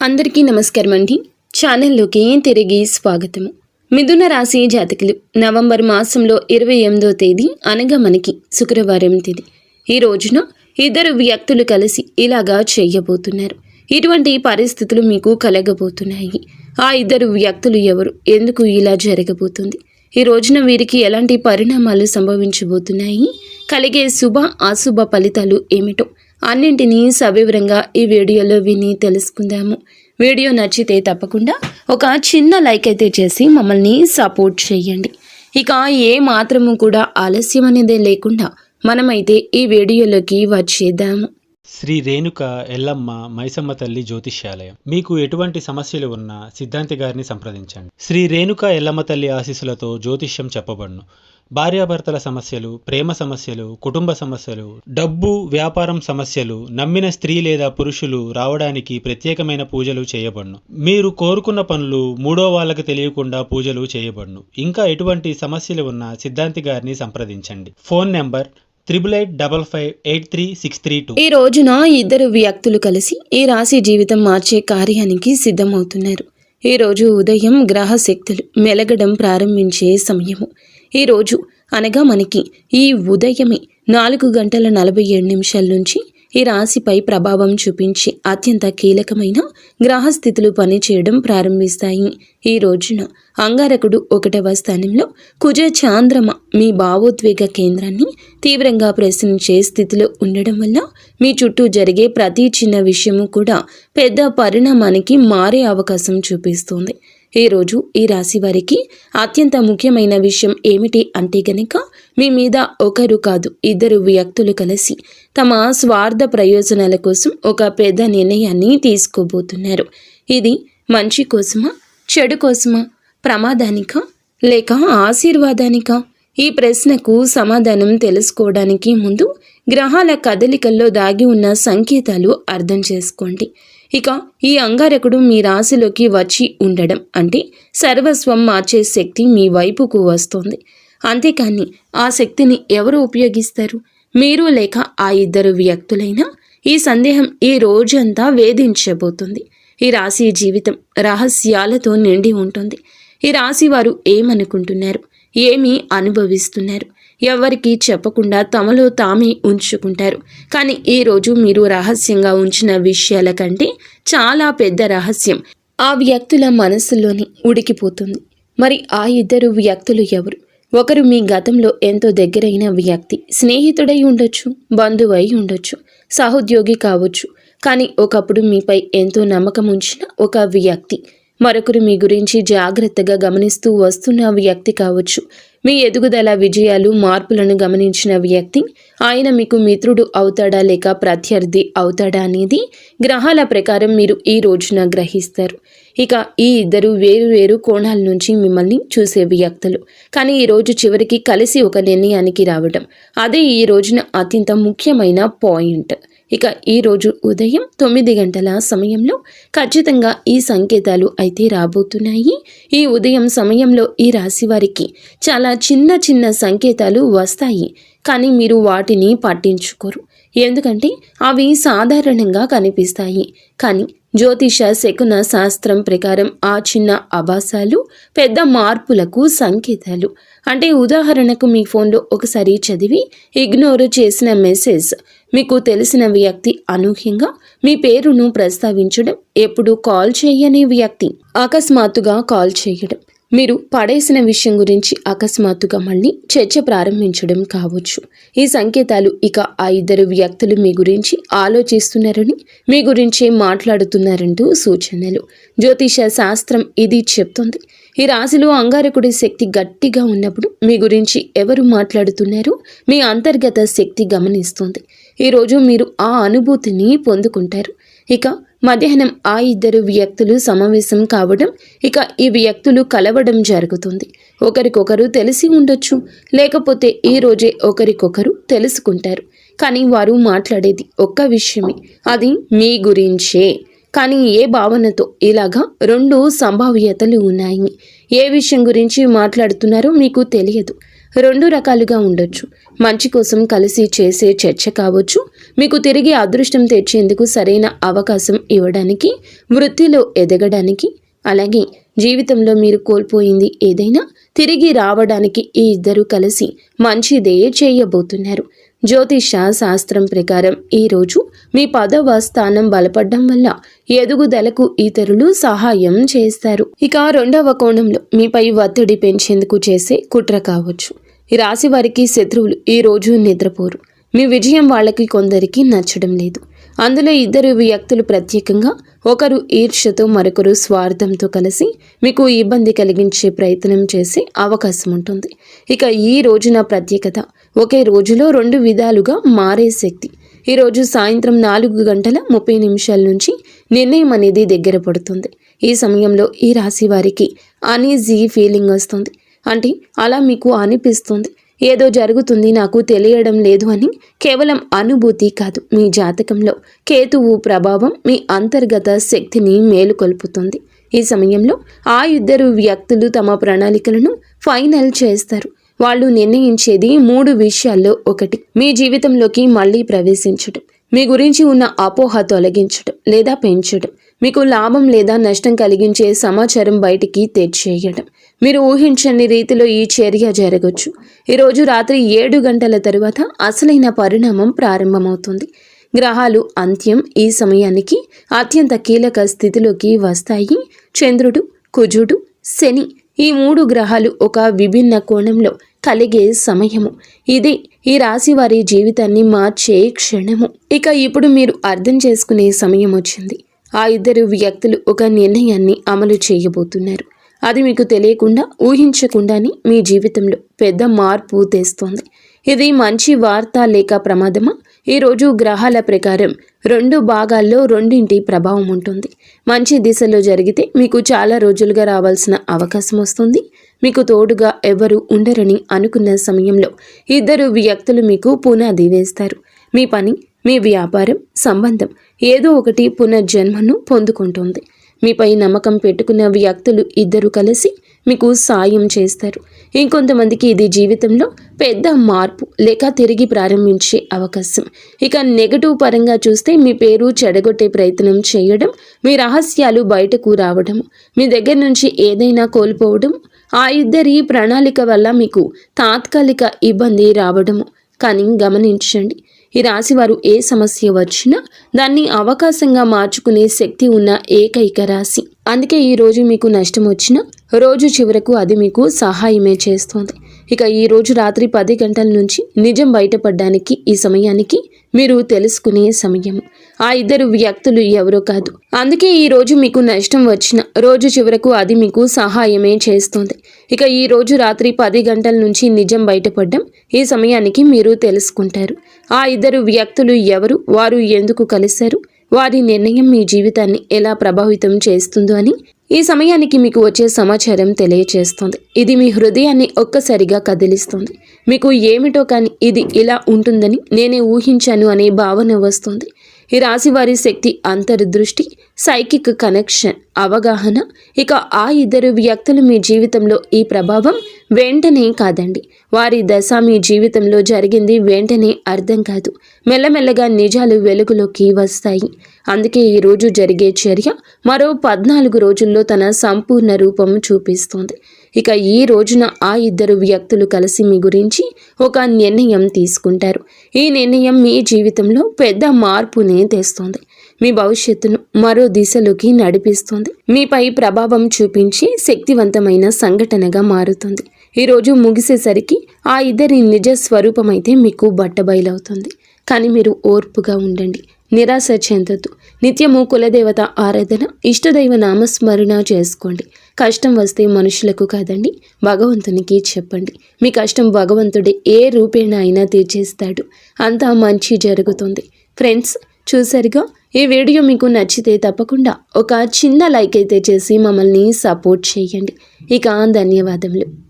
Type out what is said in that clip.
అందరికీ నమస్కారం అండి. ఛానల్లోకి తిరిగి స్వాగతము. మిథున రాశి జాతకులు నవంబర్ మాసంలో ఇరవై ఎనిమిదో తేదీ అనగా మనకి శుక్రవారం తేదీ. ఈ రోజున ఇద్దరు వ్యక్తులు కలిసి ఇలాగా చేయబోతున్నారు. ఇటువంటి పరిస్థితులు మీకు కలగబోతున్నాయి. ఆ ఇద్దరు వ్యక్తులు ఎవరు? ఎందుకు ఇలా జరగబోతుంది? ఈ రోజున వీరికి ఎలాంటి పరిణామాలు సంభవించబోతున్నాయి? కలిగే శుభ అశుభ ఫలితాలు ఏమిటో అన్నింటినీ సవివరంగా ఈ వీడియోలో విని తెలుసుకుందాము. వీడియో నచ్చితే తప్పకుండా ఒక చిన్న లైక్ అయితే చేసి మమ్మల్ని సపోర్ట్ చేయండి. ఇక ఏ మాత్రము కూడా ఆలస్యం అనేదే లేకుండా మనమైతే ఈ వీడియోలోకి వచ్చేద్దాము. శ్రీ రేణుక ఎల్లమ్మ మైసమ్మ తల్లి జ్యోతిష్యాలయం. మీకు ఎటువంటి సమస్యలు ఉన్నా సిద్ధాంతి గారిని సంప్రదించండి. శ్రీ రేణుక ఎల్లమ్మ తల్లి ఆశీస్సులతో జ్యోతిష్యం చెప్పబడును. భార్యాభర్తల సమస్యలు ప్రేమ సమస్యలు కుటుంబ సమస్యలు డబ్బు వ్యాపారం సమస్యలు నమ్మిన స్త్రీ లేదా పురుషులు రావడానికి ప్రత్యేకమైన పూజలు చేయబడును. మీరు కోరుకున్న పనులు మూడో వాళ్ళకి తెలియకుండా పూజలు చేయబడును. ఇంకా ఎటువంటి సమస్యలు ఉన్నా సిద్ధాంతి గారిని సంప్రదించండి. Phone number triple eight double five eight three six three two. ఈ రోజున ఇద్దరు వ్యక్తులు కలిసి ఈ రాశి జీవితం మార్చే కార్యానికి సిద్ధమవుతున్నారు. ఈ రోజు ఉదయం గ్రహ శక్తులు మెలగడం ప్రారంభించే సమయము. ఈరోజు అనగా మనకి ఈ ఉదయమే నాలుగు గంటల నలభై ఏడు నిమిషాల నుంచి ఈ రాశిపై ప్రభావం చూపించి అత్యంత కీలకమైన గ్రహస్థితులు పనిచేయడం ప్రారంభిస్తాయి. ఈ రోజున అంగారకుడు ఒకటవ స్థానంలో కుజ చాంద్రమ మీ భావోద్వేగ కేంద్రాన్ని తీవ్రంగా ప్రశ్నించే స్థితిలో ఉండడం వల్ల మీ చుట్టూ జరిగే ప్రతి చిన్న విషయము కూడా పెద్ద పరిణామానికి మారే అవకాశం చూపిస్తుంది. ఈరోజు ఈ రాశి వారికి అత్యంత ముఖ్యమైన విషయం ఏమిటి అంటే గనక మీ మీద ఒకరు కాదు ఇద్దరు వ్యక్తులు కలిసి తమ స్వార్థ ప్రయోజనాల కోసం ఒక పెద్ద నిర్ణయాన్ని తీసుకోబోతున్నారు. ఇది మంచి కోసమా చెడు కోసమా ప్రమాదానికా లేక ఆశీర్వాదానికా? ఈ ప్రశ్నకు సమాధానం తెలుసుకోవడానికి ముందు గ్రహాల కదలికల్లో దాగి ఉన్న సంకేతాలు అర్థం చేసుకోండి. ఇక ఈ అంగారకుడు మీ రాశిలోకి వచ్చి ఉండడం అంటే సర్వస్వం మార్చే శక్తి మీ వైపుకు వస్తుంది. అంతేకాని ఆ శక్తిని ఎవరు ఉపయోగిస్తారు? మీరు లేక ఆ ఇద్దరు వ్యక్తులైనా ఈ సందేహం ఈ రోజంతా వేధించబోతుంది. ఈ రాశి జీవితం రహస్యాలతో నిండి ఉంటుంది. ఈ రాశి వారు ఏమనుకుంటున్నారు? ఏమి అనుభవిస్తున్నారు? ఎవరికి చెప్పకుండా తమలో తామే ఉంచుకుంటారు. కానీ ఈరోజు మీరు రహస్యంగా ఉంచిన విషయాల కంటే చాలా పెద్ద రహస్యం. ఆ వ్యక్తుల మనసులోని ఉడికిపోతుంది. మరి ఆ ఇద్దరు వ్యక్తులు ఎవరు? ఒకరు మీ గతంలో ఎంతో దగ్గరైన వ్యక్తి స్నేహితుడై ఉండొచ్చు బంధువై ఉండొచ్చు సహోద్యోగి కావచ్చు. కానీ ఒకప్పుడు మీపై ఎంతో నమ్మకం ఉంచిన ఒక వ్యక్తి మరొకరు మీ గురించి జాగ్రత్తగా గమనిస్తూ వస్తున్న వ్యక్తి కావచ్చు. మీ ఎదుగుదల విజయాలు మార్పులను గమనించిన వ్యక్తి ఆయన మీకు మిత్రుడు అవుతాడా లేక ప్రత్యర్థి అవుతాడా అనేది గ్రహాల ప్రకారం మీరు ఈ రోజున గ్రహిస్తారు. ఇక ఈ ఇద్దరు వేరు వేరు కోణాల నుంచి మిమ్మల్ని చూసే వ్యక్తులు. కానీ ఈ రోజు చివరికి కలిసి ఒక నిర్ణయానికి రావడం అదే ఈ రోజున అత్యంత ముఖ్యమైన పాయింట్. ఇక ఈరోజు ఉదయం తొమ్మిది గంటల సమయంలో ఖచ్చితంగా ఈ సంకేతాలు అయితే రాబోతున్నాయి. ఈ ఉదయం సమయంలో ఈ రాశి వారికి చాలా చిన్న చిన్న సంకేతాలు వస్తాయి. కానీ మీరు వాటిని పట్టించుకోరు. ఎందుకంటే అవి సాధారణంగా కనిపిస్తాయి. కానీ జ్యోతిష శకున శాస్త్రం ప్రకారం ఆ చిన్న అభాసాలు పెద్ద మార్పులకు సంకేతాలు. అంటే ఉదాహరణకు మీ ఫోన్లో ఒకసారి చదివి ఇగ్నోర్ చేసిన మెసేజ్ మీకు తెలిసిన వ్యక్తి అనూహ్యంగా మీ పేరును ప్రస్తావించడం ఎప్పుడు కాల్ చేయని వ్యక్తి అకస్మాత్తుగా కాల్ చేయడం. మీరు పడేసిన విషయం గురించి అకస్మాత్తుగా మళ్ళీ చర్చ ప్రారంభించడం కావచ్చు. ఈ సంకేతాలు ఇక ఆ ఇద్దరు వ్యక్తులు మీ గురించి ఆలోచిస్తున్నారని మీ గురించే మాట్లాడుతున్నారంటూ సూచనలు. జ్యోతిష శాస్త్రం ఇది చెప్తుంది. ఈ రాశిలో అంగారకుడి శక్తి గట్టిగా ఉన్నప్పుడు మీ గురించి ఎవరు మాట్లాడుతున్నారో మీ అంతర్గత శక్తి గమనిస్తుంది. ఈరోజు మీరు ఆ అనుభూతిని పొందుకుంటారు. ఇక మధ్యాహ్నం ఆ ఇద్దరు వ్యక్తులు సమావేశం కావడం ఇక ఈ వ్యక్తులు కలవడం జరుగుతుంది. ఒకరికొకరు తెలిసి ఉండొచ్చు లేకపోతే ఈ రోజే ఒకరికొకరు తెలుసుకుంటారు. కానీ వారు మాట్లాడేది ఒక్క విషయమే అది మీ గురించే. కానీ ఏ భావనతో ఇలాగా రెండు సంభావ్యతలు ఉన్నాయి? ఏ విషయం గురించి మాట్లాడుతున్నారో మీకు తెలియదు. రెండు రకాలుగా ఉండొచ్చు. మంచి కోసం కలిసి చేసే చర్చ కావచ్చు. మీకు తిరిగి అదృష్టం తెచ్చేందుకు సరైన అవకాశం ఇవ్వడానికి వృత్తిలో ఎదగడానికి అలాగే జీవితంలో మీరు కోల్పోయింది ఏదైనా తిరిగి రావడానికి ఈ ఇద్దరు కలిసి మంచిదే చేయబోతున్నారు. జ్యోతిష శాస్త్రం ప్రకారం ఈరోజు మీ పదవ స్థానం బలపడడం వల్ల ఎదుగుదలకు ఇతరులు సహాయం చేస్తారు. ఇక రెండవ కోణంలో మీపై ఒత్తిడి పెంచేందుకు చేసే కుట్ర కావచ్చు. ఈ రాశి వారికి శత్రువులు ఈ రోజు నిద్రపోరు. మీ విజయం వాళ్ళకి కొందరికి నచ్చడం లేదు. అందులో ఇద్దరు వ్యక్తులు ప్రత్యేకంగా ఒకరు ఈర్ష్యతో మరొకరు స్వార్థంతో కలిసి మీకు ఇబ్బంది కలిగించే ప్రయత్నం చేసే అవకాశం ఉంటుంది. ఇక ఈ రోజున ప్రత్యేకత ఒకే రోజులో రెండు విధాలుగా మారే శక్తి. ఈరోజు సాయంత్రం నాలుగు గంటల ముప్పై నిమిషాల నుంచి నిర్ణయం అనేది దగ్గర పడుతుంది. ఈ సమయంలో ఈ రాశి వారికి అనీజీ ఫీలింగ్ వస్తుంది. అంటే అలా మీకు అనిపిస్తుంది. ఏదో జరుగుతుంది నాకు తెలియడం లేదు అని కేవలం అనుభూతి కాదు. మీ జాతకంలో కేతువు ప్రభావం మీ అంతర్గత శక్తిని మేలుకొల్పుతుంది ఈ సమయంలో ఆ ఇద్దరు వ్యక్తులు తమ ప్రణాళికలను ఫైనల్ చేస్తారు. వాళ్ళు నిర్ణయించేది మూడు విషయాల్లో ఒకటి. మీ జీవితంలోకి మళ్ళీ ప్రవేశించడం. మీ గురించి ఉన్న అపోహ తొలగించడం లేదా పెంచడం మీకు లాభం లేదా నష్టం కలిగించే సమాచారం బయటికి తెచ్చేయడం మీరు ఊహించని రీతిలో ఈ చర్య జరగచ్చు. ఈరోజు రాత్రి ఏడు గంటల తరువాత అసలైన పరిణామం ప్రారంభమవుతుంది. గ్రహాలు అంత్యం ఈ సమయానికి అత్యంత కీలక స్థితిలోకి వస్తాయి. చంద్రుడు కుజుడు శని ఈ మూడు గ్రహాలు ఒక విభిన్న కోణంలో కలిగే సమయము. ఇదే ఈ రాశి వారి జీవితాన్ని మార్చే క్షణము. ఇక ఇప్పుడు మీరు అర్థం చేసుకునే సమయం వచ్చింది. ఆ ఇద్దరు వ్యక్తులు ఒక నిర్ణయాన్ని అమలు చేయబోతున్నారు. అది మీకు తెలియకుండా ఊహించకుండానే మీ జీవితంలో పెద్ద మార్పు తెస్తోంది. ఇది మంచి వార్త లేక ప్రమాదమా? ఈరోజు గ్రహాల ప్రకారం రెండు భాగాల్లో రెండింటి ప్రభావం ఉంటుంది. మంచి దిశలో జరిగితే మీకు చాలా రోజులుగా రావాల్సిన అవకాశం వస్తుంది. మీకు తోడుగా ఎవరు ఉండరని అనుకున్న సమయంలో ఇద్దరు వ్యక్తులు మీకు పునాది వేస్తారు. మీ పని మీ వ్యాపారం సంబంధం ఏదో ఒకటి పునర్జన్మను పొందుకుంటుంది. మీపై నమ్మకం పెట్టుకున్న వ్యక్తులు ఇద్దరు కలిసి మీకు సాయం చేస్తారు. ఇంకొంతమందికి ఇది జీవితంలో పెద్ద మార్పు లేక తిరిగి ప్రారంభించే అవకాశం. ఇక నెగటివ్ పరంగా చూస్తే మీ పేరు చెడగొట్టే ప్రయత్నం చేయడం మీ రహస్యాలు బయటకు రావడం మీ దగ్గర నుంచి ఏదైనా కోల్పోవడం ఆ ఇద్దరి ప్రణాళిక వల్ల మీకు తాత్కాలిక ఇబ్బంది రావడము కానీ గమనించండి ఈ రాశివారు ఏ సమస్య వచ్చినా దాన్ని అవకాశంగా మార్చుకునే శక్తి ఉన్న ఏకైక రాశి. అందుకే ఈరోజు మీకు నష్టం వచ్చినా రోజు చివరకు అది మీకు సహాయమే చేస్తోంది. ఇక ఈ రోజు రాత్రి పది గంటల నుంచి నిజం బయటపడడానికి ఈ సమయానికి మీరు తెలుసుకునే సమయం. ఆ ఇద్దరు వ్యక్తులు ఎవరో కాదు. అందుకే ఈ రోజు మీకు నష్టం వచ్చిన రోజు చివరకు అది మీకు సహాయమే చేస్తుంది. ఇక ఈ రోజు రాత్రి పది గంటల నుంచి నిజం బయటపడడం ఈ సమయానికి మీరు తెలుసుకుంటారు. ఆ ఇద్దరు వ్యక్తులు ఎవరు వారు ఎందుకు కలిశారు వారి నిర్ణయం మీ జీవితాన్ని ఎలా ప్రభావితం చేస్తుందో అని ఈ సమయానికి మీకు వచ్చే సమాచారం తెలియచేస్తుంది. ఇది మీ హృదయాన్ని ఒక్కసారిగా కదిలిస్తుంది. మీకు ఏమిటో కానీ ఇది ఇలా ఉంటుందని నేనే ఊహించాను అనే భావన వస్తుంది. ఈ రాశి వారి శక్తి అంతర్దృష్టి సైకిక్ కనెక్షన్ అవగాహన. ఇక ఆ ఇద్దరు వ్యక్తులు మీ జీవితంలో ఈ ప్రభావం వెంటనే కాదండి. వారి దశ మీ జీవితంలో జరిగింది వెంటనే అర్థం కాదు. మెల్లమెల్లగా నిజాలు వెలుగులోకి వస్తాయి. అందుకే ఈ రోజు జరిగే చర్య మరో పద్నాలుగు రోజుల్లో తన సంపూర్ణ రూపం చూపిస్తోంది. ఇక ఈ రోజున ఆ ఇద్దరు వ్యక్తులు కలిసి మీ గురించి ఒక నిర్ణయం తీసుకుంటారు. ఈ నిర్ణయం మీ జీవితంలో పెద్ద మార్పునే తెస్తోంది. మీ భవిష్యత్తును మరో దిశలోకి నడిపిస్తుంది. మీపై ప్రభావం చూపించి శక్తివంతమైన సంఘటనగా మారుతుంది. ఈరోజు ముగిసేసరికి ఆ ఇద్దరి నిజ స్వరూపమైతే మీకు బట్టబయలవుతుంది. కానీ మీరు ఓర్పుగా ఉండండి. నిరాశ చెందదు నిత్యము కులదేవత ఆరాధన ఇష్టదైవ నామస్మరణ చేసుకోండి. కష్టం వస్తే మనుషులకు కాదండి భగవంతునికి చెప్పండి. మీ కష్టం భగవంతుడే ఏ రూపేణ అయినా తీర్చేస్తాడు. అంతా మంచి జరుగుతుంది. ఫ్రెండ్స్ చూసారుగా ఈ వీడియో మీకు నచ్చితే తప్పకుండా ఒక చిన్న లైక్ అయితే చేసి మమ్మల్ని సపోర్ట్ చేయండి. ఇక ధన్యవాదములు.